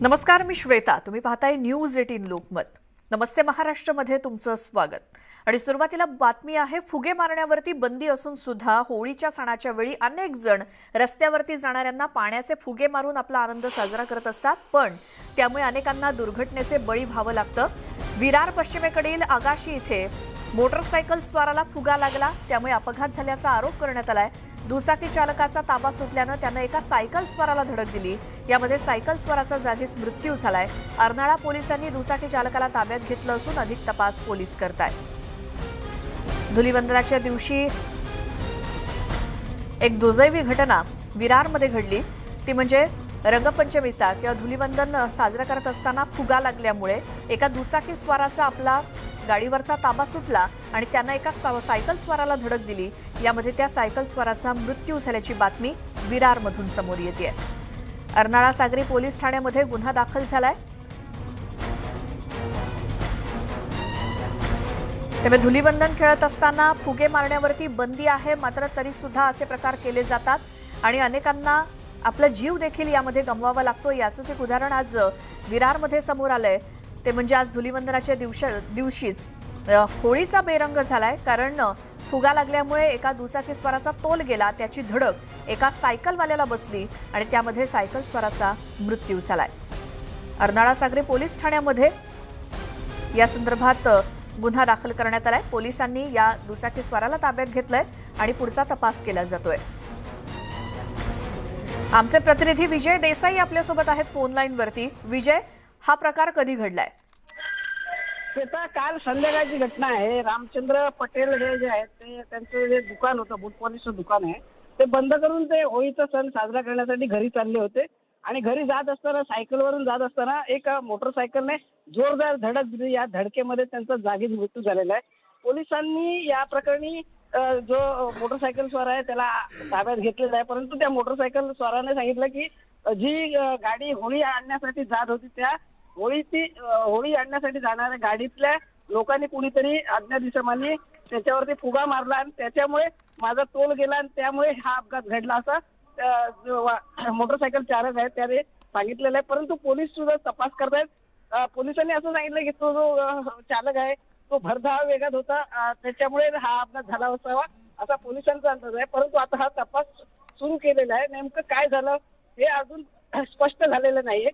नमस्कार मी श्वेता. तुम्ही पाहताय न्यूज एटीन लोकमत. नमस्ते महाराष्ट्रमध्ये तुमचं स्वागत. आणि सुरुवातीला बातमी आहे फुगे मारण्यावरती बंदी असून सुद्धा होळीच्या सणाच्या वेळी अनेक जण रस्त्यावरती जाणाऱ्यांना पाण्याचे फुगे मारून आपला आनंद साजरा करत असतात. पण त्यामुळे अनेकांना दुर्घटनेचे बळी व्हावं लागतं. विरार पश्चिमेकडील आगाशी इथे मोटरसायकल स्वाराला फुगा लागला. त्यामुळे अपघात झाल्याचा आरोप करण्यात आलाय. दुचाकी चालकाचा ताबा सुटल्यानं त्यानं एका सायकल स्वाराला धडक दिली. यामध्ये सायकल स्वाराचा जागीच मृत्यू झालाय. अर्नाळा पोलिसांनी दुचाकी चालकाला ताब्यात घेतलं असून अधिक तपास पोलीस करतायत. धुलीवंदनाच्या दिवशी एक दुर्दैवी घटना विरारमध्ये घडली. ती म्हणजे रंगपंचमीचा किंवा धुलीवंदन साजरा करत असताना फुगा लागल्यामुळे एका दुचाकी स्वाराचा आपला गाडीवरचा ताबा सुटला आणि त्यानं एका सायकल स्वाराला धडक दिली. यामध्ये त्या सायकल स्वाराचा मृत्यू झाल्याची बातमी विरारमधून समोर येते अर्नाळा सागरी पोलीस ठाण्यामध्ये गुन्हा दाखल झालाय. त्यामुळे धुलीवंदन खेळत असताना फुगे मारण्यावरती बंदी आहे मात्र तरी सुद्धा असे प्रकार केले जातात आणि अनेकांना आपला जीव देखील यामध्ये गमवावा लागतो. याचंच एक उदाहरण आज विरारमध्ये समोर आलंय. ते म्हणजे आज धुलीवंदनाच्या दिवशी दिवशीच. होळीचा बेरंग झालाय कारण फुगा लागल्यामुळे एका दुचाकी स्वाराचा तोल गेला त्याची धडक एका सायकलवाल्याला बसली आणि त्यामध्ये सायकल स्वाराचा मृत्यू झालाय. अर्नाळा सागरी पोलीस ठाण्यामध्ये. या संदर्भात गुन्हा दाखल करण्यात आलाय. पोलिसांनी या दुचाकी स्वाराला ताब्यात घेतलंय आणि पुढचा तपास केला जातोय. आमचे प्रतिनिधी विजय देसाई आपल्यासोबत आहेत फोन लाईनवरती. विजय हा प्रकार कधी घडलाय? श्वेता काल संध्याकाळची घटना आहे. रामचंद्र पटेल हे जे आहेत ते त्यांचं जे दुकान होतं बूट पॉलिशचं दुकान आहे ते बंद करून ते होळीचा सण साजरा करण्यासाठी घरी चालले होते. आणि घरी जात असताना सायकलवरून जात असताना एक मोटरसायकलने जोरदार धडक दिली. या धडकेमध्ये त्यांचा जागीच मृत्यू झालेला आहे. पोलिसांनी या प्रकरणी जो मोटरसायकल स्वार आहे त्याला ताब्यात घेतलेला आहे. परंतु त्या मोटरसायकल स्वाराने सांगितलं की जी गाडी होळी आणण्यासाठी जात होती त्या होळीची होळी आणण्यासाठी जाणाऱ्या गाडीतल्या लोकांनी कुणीतरी अज्ञात दिसमानी त्याच्यावरती फुगा मारला आणि त्याच्यामुळे माझा तोल गेला आणि त्यामुळे हा अपघात घडला असा जो मोटरसायकल चालक आहे त्याने सांगितलेलं आहे. परंतु पोलीस सुद्धा तपास करतायत. पोलिसांनी असं सांगितलं की तो जो चालक आहे तो भरधाव वेगात होता. त्याच्यामुळे हा अपघात झाला असावा असा पोलिसांचा अंदाज आहे. परंतु आता हा तपास सुरू केलेला आहे. नेमकं काय झालं हे अजून स्पष्ट झालेलं नाहीये.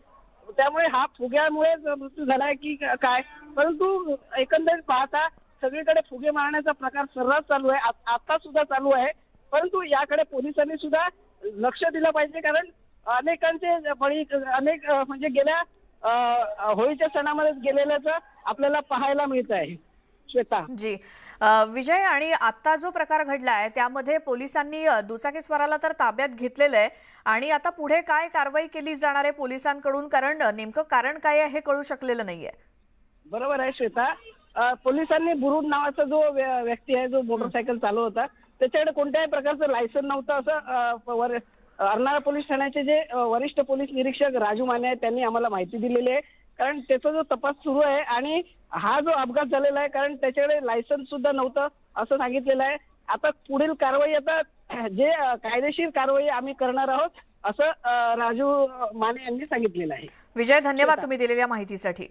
त्यामुळे हा फुग्यामुळे मृत्यू झालाय की काय? परंतु एकंदरीत पाहता सगळीकडे फुगे मारण्याचा प्रकार सर्रास चालू आहे. आता सुद्धा चालू आहे. परंतु याकडे पोलिसांनी सुद्धा लक्ष दिलं पाहिजे कारण अनेकांचे बळी अनेक म्हणजे गेल्या होळीच्या सणामध्येच गेलेल्याचं आपल्याला पाहायला मिळत आहे श्वेता. जी. विजय आणि आता जो प्रकार घडलाय त्यामध्ये पोलिसांनी दुचाकी स्वाराला तर ताब्यात घेतलेलं आहे आणि आता पुढे काय कारवाई केली जाणार आहे पोलिसांकडून? कारण नेमकं कारण काय आहे हे कळू शकलेलं नाहीये. बरोबर आहे श्वेता. पोलिसांनी बुरुड नावाचा जो व्य- व्यक्ती आहे जो मोटरसायकल चालू होता त्याच्याकडे कोणत्याही प्रकारचं लायसन नव्हतं असं अर्नाळा पोलीस ठाण्याचे जे वरिष्ठ पोलीस निरीक्षक राजू माने आहेत त्यांनी आम्हाला माहिती दिलेली आहे. कारण त्याचा जो तपास सुरू आहे आणि हा जो अपघात झालेला आहे कारण त्याच्याकडे लायसन सुद्धा नव्हतं असं सांगितलेलं आहे. आता पुढील कारवाई आता जे कायदेशीर कारवाई आम्ही करणार आहोत असं राजू माने यांनी सांगितलेलं आहे. विजय धन्यवाद तुम्ही दिलेल्या माहितीसाठी.